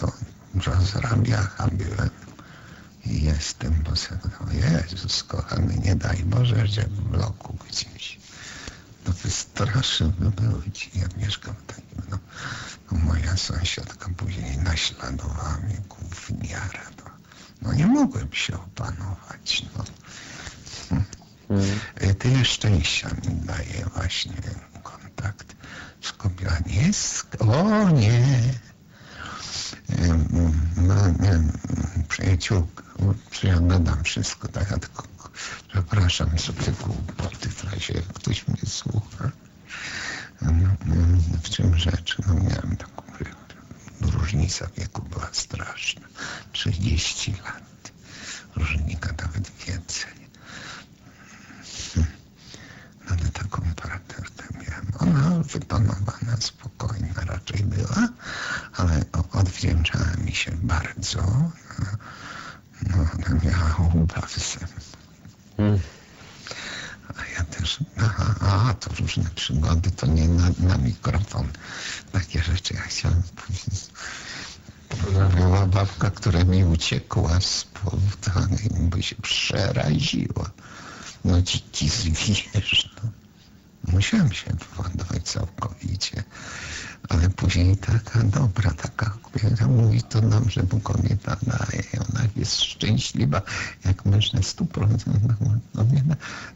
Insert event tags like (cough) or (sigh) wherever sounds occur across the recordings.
to rozrabia, a byłem i jestem, bo sobie no Jezus kochany, nie daj Boże, że w bloku gdzieś. No to straszne by było ci. Ja mieszkam w takim, no, no moja sąsiadka później naśladowała mnie gówniara. No, no nie mogłem się opanować. No. Mm. Tyle szczęścia mi daje właśnie kontakt z kobietą. Jest, o nie. Em, Mam em, przyjaciółkę, czy ja wszystko, tak, ja tylko przepraszam sobie głupoty w razie jak ktoś mnie słucha. Em, W czym rzecz? No miałem taką różnica wieku była straszna. 30 lat. Różnika nawet więcej. Ale taką partnerkę miałem. Ona wypanowana, spokojna raczej była, odwdzięczała mi się bardzo. No, ona miała ubaw. A ja też, aha, a to różne przygody, to nie na, na mikrofon. Takie rzeczy ja chciałem powiedzieć. Była babka, która mi uciekła z powodu, bo się przeraziła. No dziki zwierz, no. Musiałem się wyładować całkowicie, ale później taka dobra, taka kobieta mówi, to dobrze, bo kobieta daje, ona jest szczęśliwa, jak mężczyzna stu procent. No,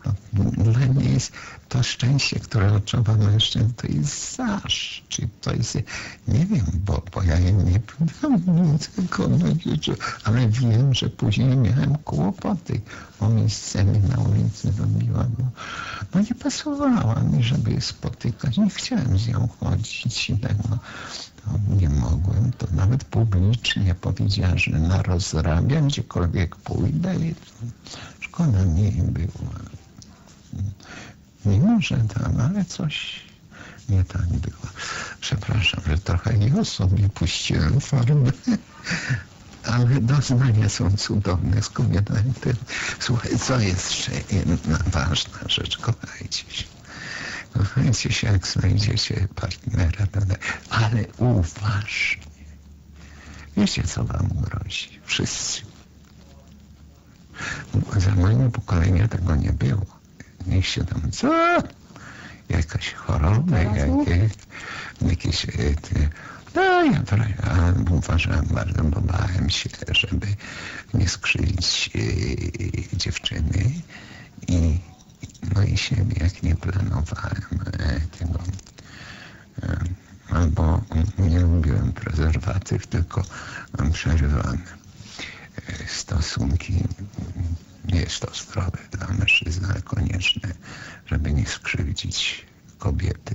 no, dla mnie jest to szczęście, które odczuwa mężczyzn, to jest zaszczyt, to jest, nie wiem, bo, bo ja nie pytam tego, no, ale wiem, że później miałem kłopoty, bo mi sceny na ulicy robiła, bo no nie pasowała mi, żeby je spotykać. Nie chciałem z nią chodzić tego. No, nie mogłem. To nawet publicznie powiedziała, że na rozrabia, gdziekolwiek pójdę. I to szkoda mi było. Mimo, że tam, ale coś nie tak było. Przepraszam, że trochę o sobie puściłem formę. (laughs) Ale doznania są cudowne z kobietami. Słuchaj, co jest jeszcze jedna ważna rzecz? Kochajcie się. Kochajcie się, jak znajdziecie partnera. Ale uważnie. Wiecie, co wam grozi? Wszyscy. Za mojego pokolenia tego nie było. Niech się tam co? Jakaś choroba, jakieś, jakieś te, no, ja a, uważałem bardzo, bo bałem się, żeby nie skrzywić e, dziewczyny i no i siebie, jak nie planowałem e, tego e, albo nie lubiłem prezerwatyw, tylko przerywam e, stosunki. Nie jest to zdrowe dla mężczyzny, ale konieczne, żeby nie skrzywdzić kobiety.